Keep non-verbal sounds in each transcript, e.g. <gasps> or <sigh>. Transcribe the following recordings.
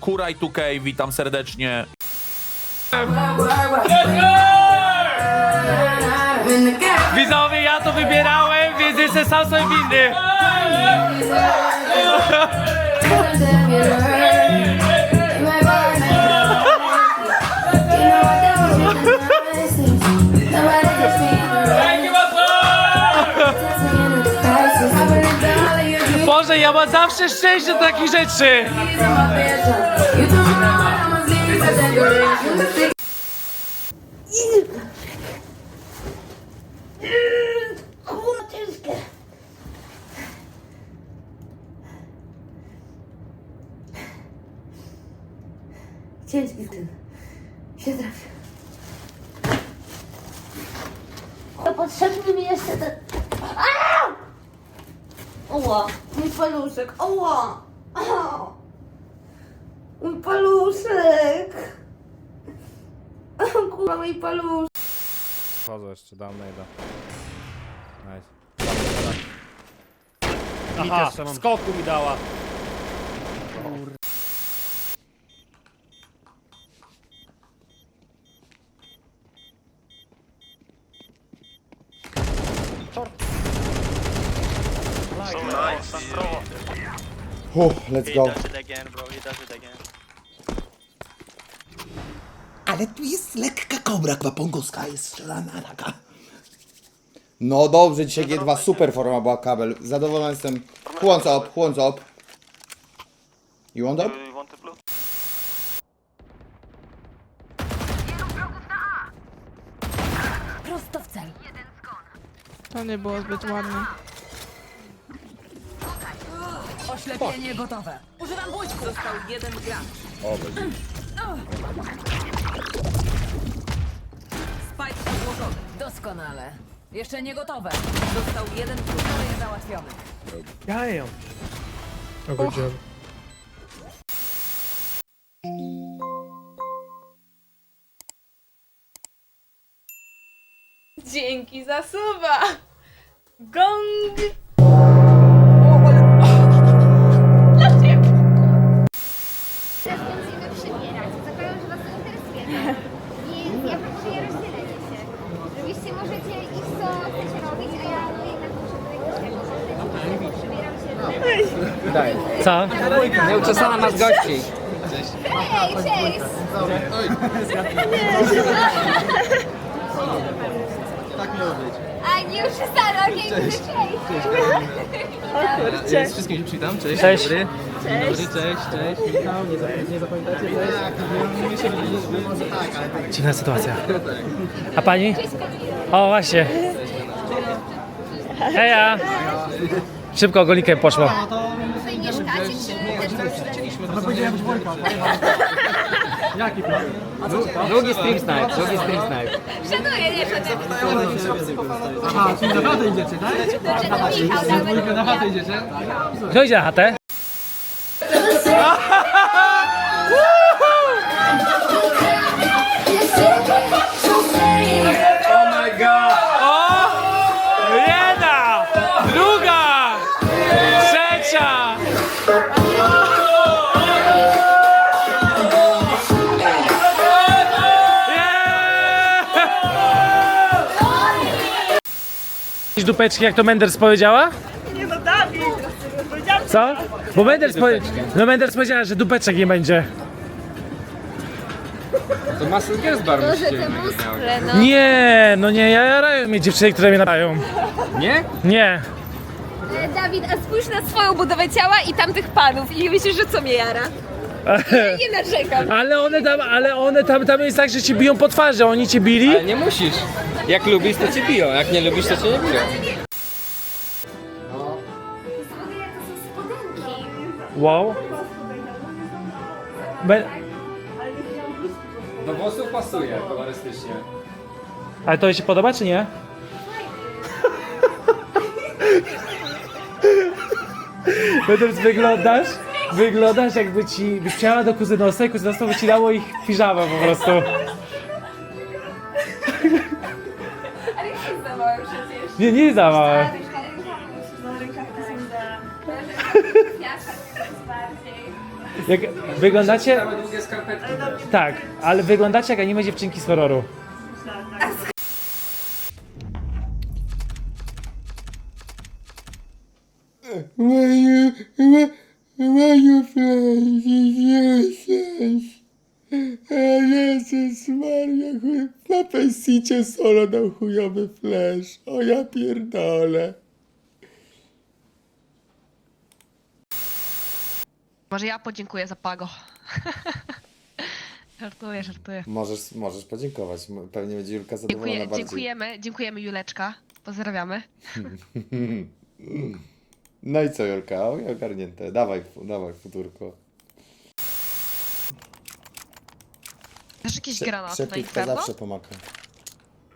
Kuraj 2K, witam serdecznie. Widzowie, ja to wybierałem, więc jestem sam sobie winny. <laughs> Zawsze szczęście do takich rzeczy. Ciężki ten. Się trafił. Potrzebny mi jeszcze ten... Oła, mój paluszek, oła! Au! Mój paluszek! <laughs> Kurwa, mój paluszek! Chodzę jeszcze, dam najda. Nice. Aha, skoku mi dała. Huh, let's go. Ale tu jest lekka kobra, kwapągowska jest strzelana taka. No dobrze, dzisiaj G2 super forma była kabel. Zadowolony jestem. Chłonc up, chłonc up. You want up? Prosto w cel. To nie było zbyt ładne. Oślepienie gotowe. Używam błyszku. Został jeden gracz. O, będzie. Spike podłożony. Doskonale. Jeszcze nie gotowe. Został jeden projekt załatwiony. Dzięki za suba! Gong! Teraz będziemy przybierać. Zakładam, że Was to interesuje. tak? Więc ja proponuję rozdzielenie się. Żebyście możecie iść co chcecie robić, a ja no jednak muszę tutaj tego przybieram się. Co? Nieuczesana masz gości. Hej, cześć! A nie już okej, okay, cześć! Cześć. Wszystkim się przywitam. Cześć. Cześć. Dobry. Dzień dobry, cześć, cześć. Michał, nie, zap- nie zapamiętacie, cześć. Dziwna sytuacja. A pani? O, właśnie. Heja! Szybko golikiem poszło. Wy mieszkacie, czy też Drugi stream snipe, drugi stream snipe. Szanuję, nie szanuję. Aha, czyli na chatę idziecie, tak? Dobrze, to Michał, będę Na chatę idziecie? Kto idzie na chatę? Yeah! Dupeczki, jak to Menders powiedziała? Co? Bo Menders, powie... no Menders powiedziała, że dupeczek nie będzie. To Muscle Girls Bar musicie mieć. Nie, no nie, ja jarają mnie dziewczyny, które mnie nadają. Nie? Nie. Dawid, a spójrz na swoją budowę ciała i tamtych panów i myślisz, że co mnie jara? Nie narzekam. <laughs> Ale one tam, ale one tam, tam jest tak, że ci biją po twarzy, oni cię bili. Ale nie musisz. Jak lubisz, to cię biją. Jak nie lubisz, to cię nie biją. Wow. Be... Do włosów pasuje kolorystycznie. Ale to ci podoba, czy nie? <laughs> Menders, wyglądasz, wyglądasz jakby ci, byś chciała do kuzynosa i kuzynostwo by ci dało ich piżamę po prostu. Ale już jest za małe przecież. Nie, nie jest za małe. Na rękach. Na rękach to są za... Bardziej. Jak wyglądacie... Tak, ale wyglądacie jak anime dziewczynki z horroru. Na pesicie solo dał chujowy flash. O ja pierdolę. Może ja podziękuję za pago. <laughs> żartuję, żartuję. Możesz, możesz podziękować. Pewnie będzie Julka zadowolona Dziękuję, bardziej. dziękujemy, dziękujemy Juleczka. Pozdrawiamy. <laughs> No i co Julka? O, ogarnięte. Dawaj, fu- dawaj futurko. Masz jakieś granaty na Inferno? zawsze pomaga.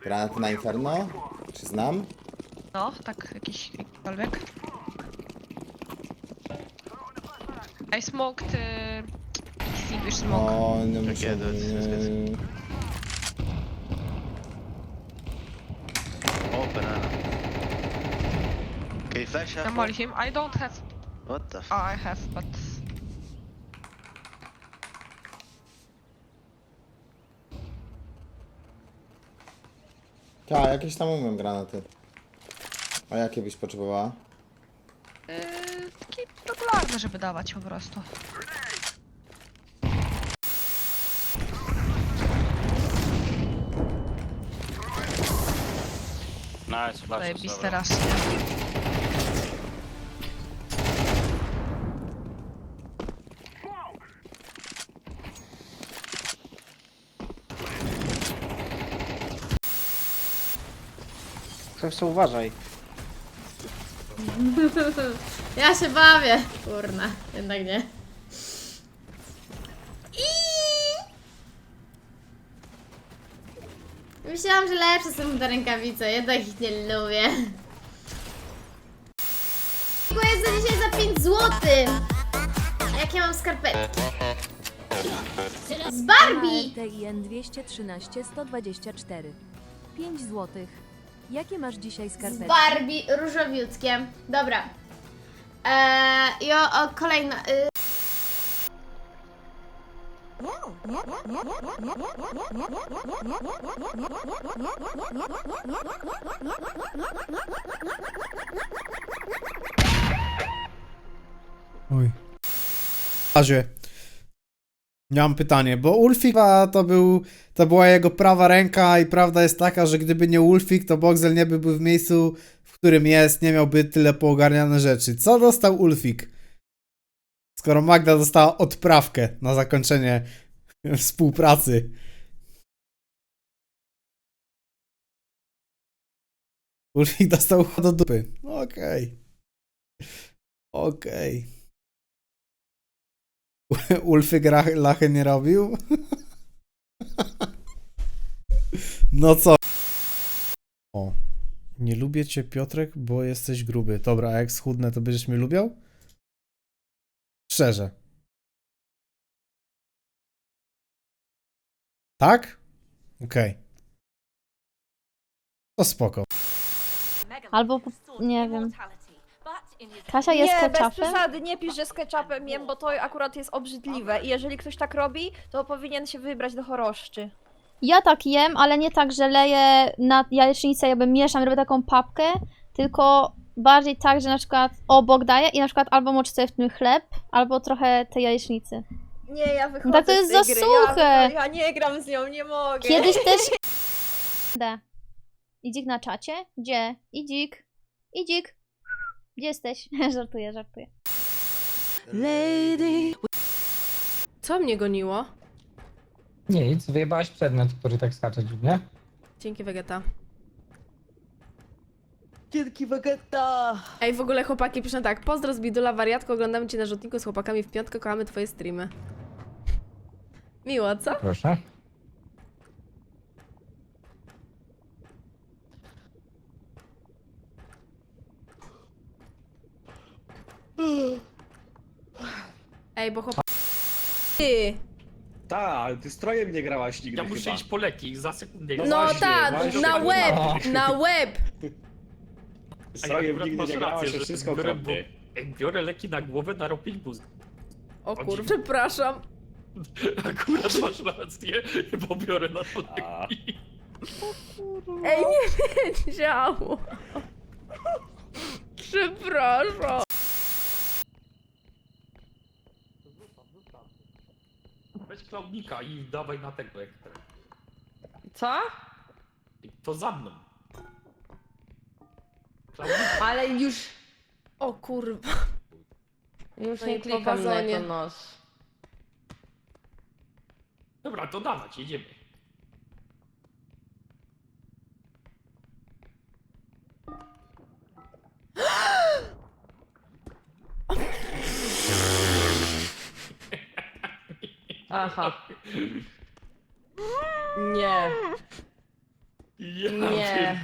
Granat na Inferno? Czy znam? No, tak, jakiś jakikolwiek. I smoked... Y... Extinguish smoke. O, nie muszę... nie- I'm molly him. I don't have... What the Oh, I have, but... Tak, jakieś tam umiem granaty. A jakie byś potrzebowała? Yy, taki regularny, żeby dawać po prostu. Nice, flash. Zajebiste co uważaj. <laughs> Ja się bawię. Kurna, jednak nie. Myślałam, że lepsze są te rękawice, jednak ich nie lubię. Dziękuję za dzisiaj za 5 zł. Jakie mam skarpetki? Z Barbie! TIN 213 124. 5 złotych. Jakie masz dzisiaj Z skarpetki? Barbie różowiutkie. Dobra. Eee, i o, o kolejna. Y... Oj. Mam pytanie, bo Ulfik to był, to była jego prawa ręka i prawda jest taka, że gdyby nie Ulfik, to Boxel nie byłby w miejscu, w którym jest, nie miałby tyle poogarniane rzeczy. Co dostał Ulfik? Skoro Magda dostała odprawkę na zakończenie współpracy. Ulfik dostał do dupy. Okej. Okej. Ulfik rach- lachy nie robił? No co? O. Nie lubię cię, Piotrek, bo jesteś gruby. Dobra, a jak schudnę, to będziesz mnie lubiał? Szczerze. Tak? Okej. To spoko. Albo, nie wiem. Kasia jest nie, ketchupem? bez przesady, nie pisz, że z ketchupem jem, bo to akurat jest obrzydliwe i jeżeli ktoś tak robi, to powinien się wybrać do choroszczy. Ja tak jem, ale nie tak, że leję na jajecznicę, jakby mieszam, robię taką papkę, tylko bardziej tak, że na przykład obok daję i na przykład albo moczę sobie w tym chleb, albo trochę tej jajecznicy. Nie, ja wychodzę Tak to z jest tej za gry. suche. Ja, ja nie gram z nią, nie mogę. Kiedyś <laughs> też... D. Idzik na czacie? Gdzie? Idzik? Idzik? Gdzie jesteś? <laughs> żartuję, żartuję. Lady. Co mnie goniło? Nic, wyjebałaś przedmiot, który tak skacze dziwnie. Dzięki Vegeta. Dzięki Vegeta! Ej, w ogóle chłopaki piszą tak. Pozdro z Bidula, wariatko, oglądamy cię na rzutniku z chłopakami w piątkę, kochamy twoje streamy. Miło, co? Proszę. Ej, bo chłopaki... Ty! Tak, ty strojem nie grałaś nigdy Ja muszę iść po leki, za sekundę. No tak, na łeb! Na łeb! Strojem nigdy nie grałaś, wszystko biorę, bo, Ej, biorę leki na głowę na robić buz. O kur... Przepraszam. <laughs> Akurat masz rację, bo biorę na to leki. Ej, nie <laughs> wiedziałam. Przepraszam. Klaudnika i dawaj na tego ekstrem. Co? To za mną. Klaudnik Ale już... O kurwa. Już nie klikam na to nos. Dobra, to dawać, jedziemy. Aha. <laughs> Nie. Ja Nie. pierdolę.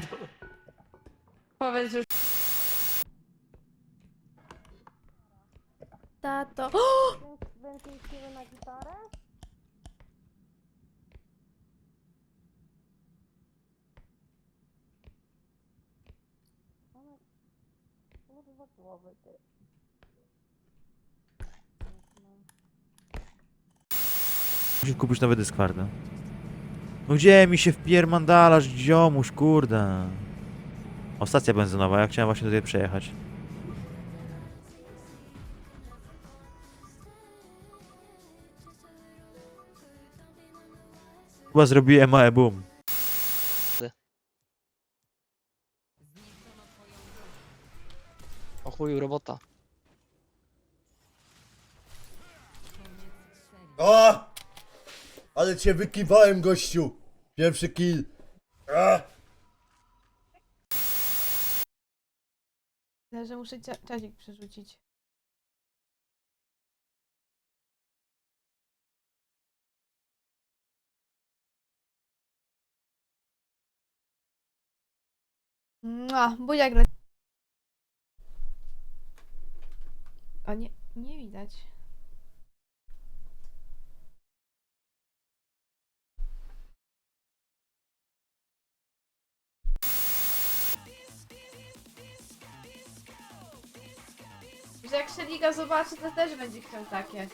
Powiedz już. Tato. <gasps> Musisz kupić nowy dysk twardy. No gdzie mi się wpiermandalasz, ziomuś, kurde. O, stacja benzynowa, ja chciałem właśnie tutaj przejechać. Chyba zrobiłem małe boom. O chuju, robota. O! Ale cię wykiwałem, gościu! Pierwszy kill. A! że muszę czazik przerzucić. Mua, buziak le... A nie, nie widać. Szeliga zobaczy, to też będzie chciał takie.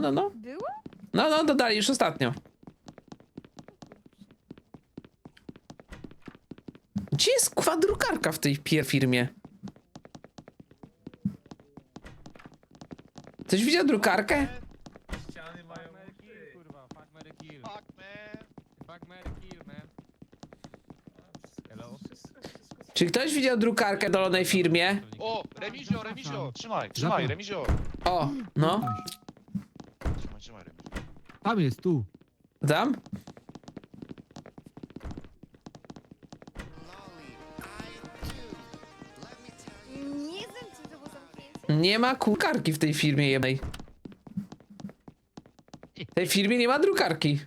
No, no. Było? No, no, dodali już ostatnio. Gdzie jest kwadrukarka w tej firmie? Ktoś widział drukarkę? Czy ktoś widział drukarkę w dolonej firmie? O, Remizio, Remizio, trzymaj, trzymaj, Remizio. O, no. Trzymaj, trzymaj, Remizio. Tam jest, tu. Tam? Nie ma kukarki w tej firmie jednej. W tej firmie nie ma drukarki.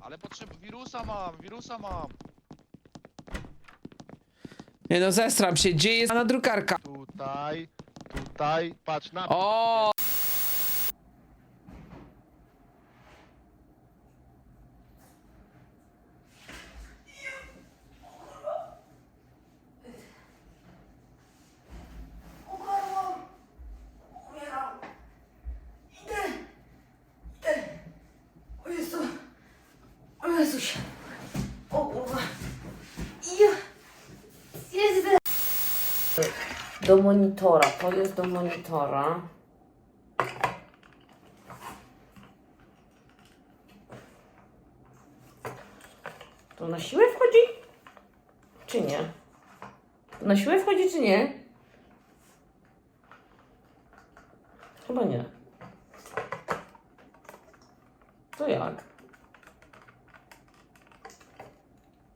Ale potrzeb... wirusa mam, wirusa mam. Nie no, zestram się. Gdzie jest na drukarka? Tutaj, tutaj, patrz na... O! Do monitora, to jest do monitora. To na siłę wchodzi? Czy nie? To na siłę wchodzi, czy nie? Chyba nie. To jak?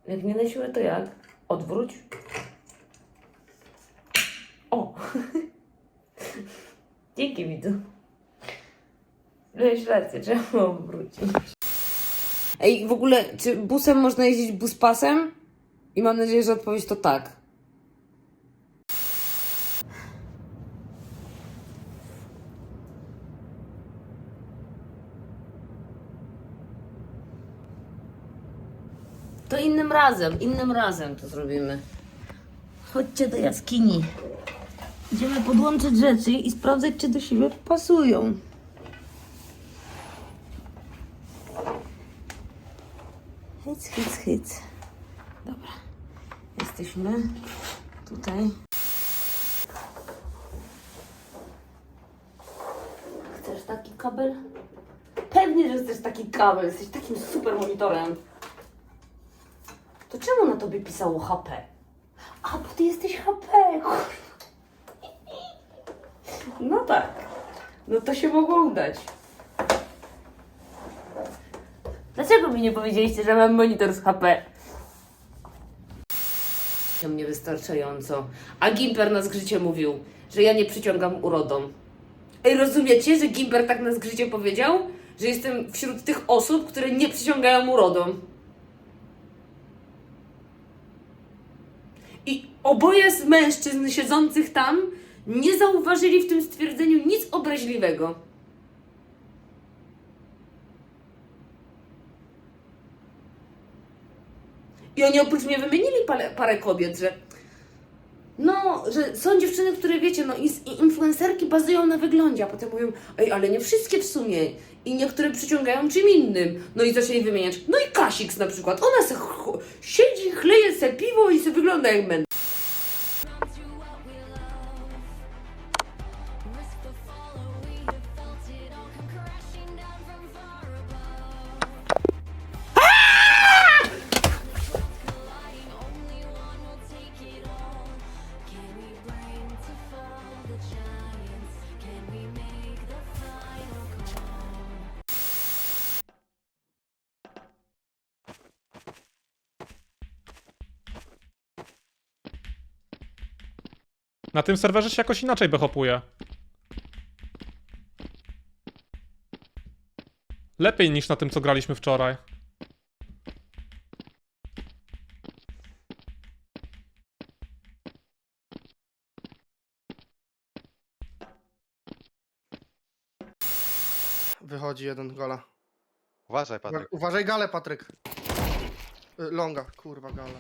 Jak nie na siłę, to jak? Odwróć. O! <laughs> Dzięki widzu. Miałeś rację, trzeba obrócić. Ej, w ogóle, czy busem można jeździć buspasem? I mam nadzieję, że odpowiedź to tak. To innym razem, innym razem to zrobimy. Chodźcie do jaskini. Idziemy podłączyć rzeczy i sprawdzać, czy do siebie pasują. Hyc, hyc, hyc. Dobra. Jesteśmy tutaj. Chcesz taki kabel? Pewnie, że chcesz taki kabel. Jesteś takim super monitorem. To czemu na tobie pisało HP? A, bo ty jesteś HP. kurwa. No tak. No to się mogło udać. Dlaczego mi nie powiedzieliście, że mam monitor z HP? To mnie wystarczająco. A Gimper na zgrzycie mówił, że ja nie przyciągam urodą. Ej, rozumiecie, że Gimper tak na zgrzycie powiedział? Że jestem wśród tych osób, które nie przyciągają urodą. I oboje z mężczyzn siedzących tam nie zauważyli w tym stwierdzeniu nic obraźliwego. I oni oprócz mnie wymienili parę, parę kobiet, że no, że są dziewczyny, które wiecie, no i, influencerki bazują na wyglądzie, a potem mówią, ej, ale nie wszystkie w sumie. I niektóre przyciągają czym innym. No i zaczęli wymieniać. No i Kasix na przykład. Ona se siedzi, chleje se piwo i se wygląda jak męd. Na tym serwerze się jakoś inaczej behopuje. Lepiej niż na tym, co graliśmy wczoraj. Wychodzi jeden gola. Uważaj, Uwa- Uważaj galę, Patryk. Y, Longa, kurwa, gala.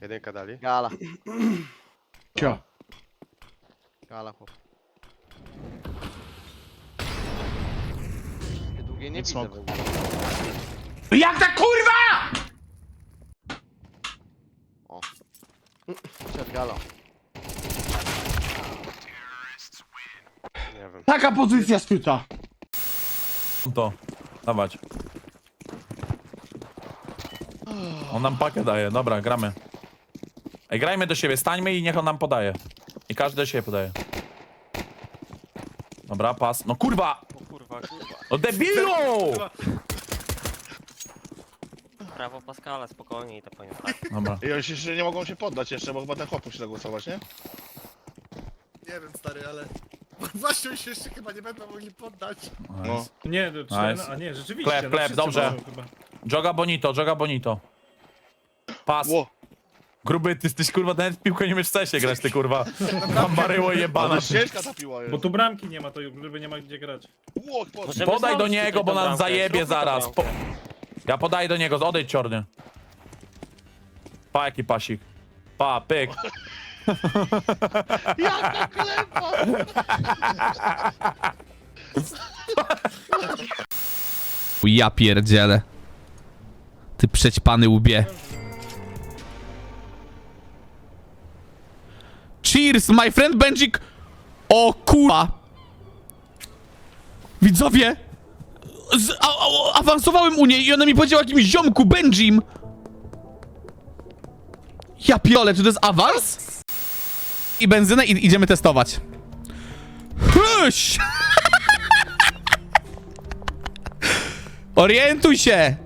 Jedynka dali. Gala. <clears throat> Cio. Gala, chłop. Długie nie widzę w ogóle. Jak ta kurwa! O. Przed galą. Nie wiem. Taka pozycja skróta. To, dawać. On nam pakę daje, dobra, gramy. Ej, grajmy do siebie, stańmy i niech on nam podaje. I każdy do siebie podaje. Dobra, pas. No kurwa! Kurwa, kurwa. No debilu! Prawo Pascala, spokojnie i to powinno Dobra. I oni się jeszcze nie mogą się poddać jeszcze, bo chyba ten chłop musi zagłosować, nie? Nie wiem, stary, ale... <laughs> Właśnie się jeszcze chyba nie będą mogli poddać. No. Nie, Nice. a nie, rzeczywiście. Klep, no klep, wszyscy dobrze. chyba. Joga bonito, joga bonito. Pas. Ło. Gruby, ty jesteś kurwa, nawet w piłkę nie umiesz w cesie grać, ty kurwa. Tam baryło jebana. Bo tu bramki nie ma, to gruby nie ma gdzie grać. Pod... Podaj do niego, bo nas zajebie zaraz. Po... Ja podaję do niego, odejdź czorny. Pa, jaki pasik. Pa, pyk. <laughs> Jaka klepa! Ja pierdzielę. Ty przećpany łbie. Cheers, my friend Benjik! O kurwa! Widzowie! Z, a, a, awansowałem u niej i ona mi powiedziała o jakimś ziomku, Benjim! Ja piole, czy to jest awans? I benzynę i idziemy testować. Hyś! <laughs> Orientuj się!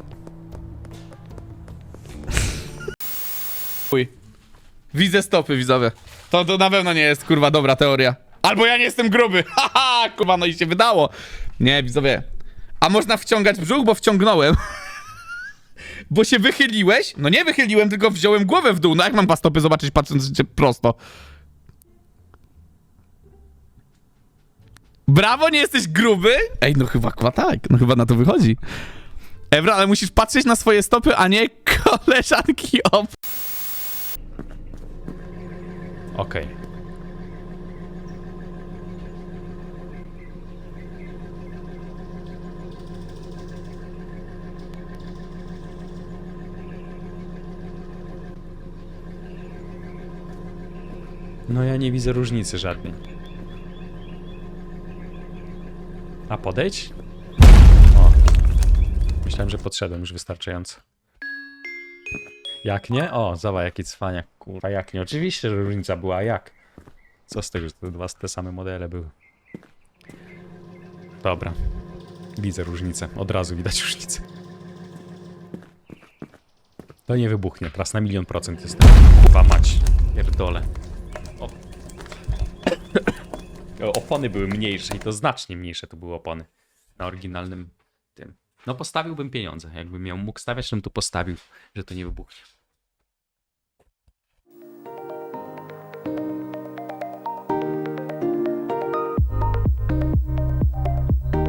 Widzę stopy, widzowie. To, to na pewno nie jest, kurwa, dobra teoria. Albo ja nie jestem gruby. <laughs> Haha, kurwa, no i się wydało. Nie, widzowie. A można wciągać brzuch, bo wciągnąłem. <laughs> Bo się wychyliłeś? No nie wychyliłem, tylko wziąłem głowę w dół. No jak mam dwa stopy zobaczyć patrząc prosto? Brawo, nie jesteś gruby? Ej, no chyba, chyba tak. No chyba na to wychodzi. Ewra, ale musisz patrzeć na swoje stopy, a nie <laughs> koleżanki ob... Okej. No ja nie widzę różnicy żadnej. A podejdź? O. Myślałem, że podszedłem już wystarczająco. Jak nie? O, zobacz jaki cwaniak, kurwa, jak nie? Oczywiście, że różnica była, jak? Co z tego, że to dwa te same modele były? Dobra. Widzę różnicę, od razu widać <laughs> różnicę. To nie wybuchnie, teraz na milion procent jestem. Kurwa mać, pierdolę. O. <coughs> Opony były mniejsze i to znacznie mniejsze to były opony. Na oryginalnym tym. No postawiłbym pieniądze. Jakbym miał mógł stawiać, bym tu postawił, że to nie wybuchnie.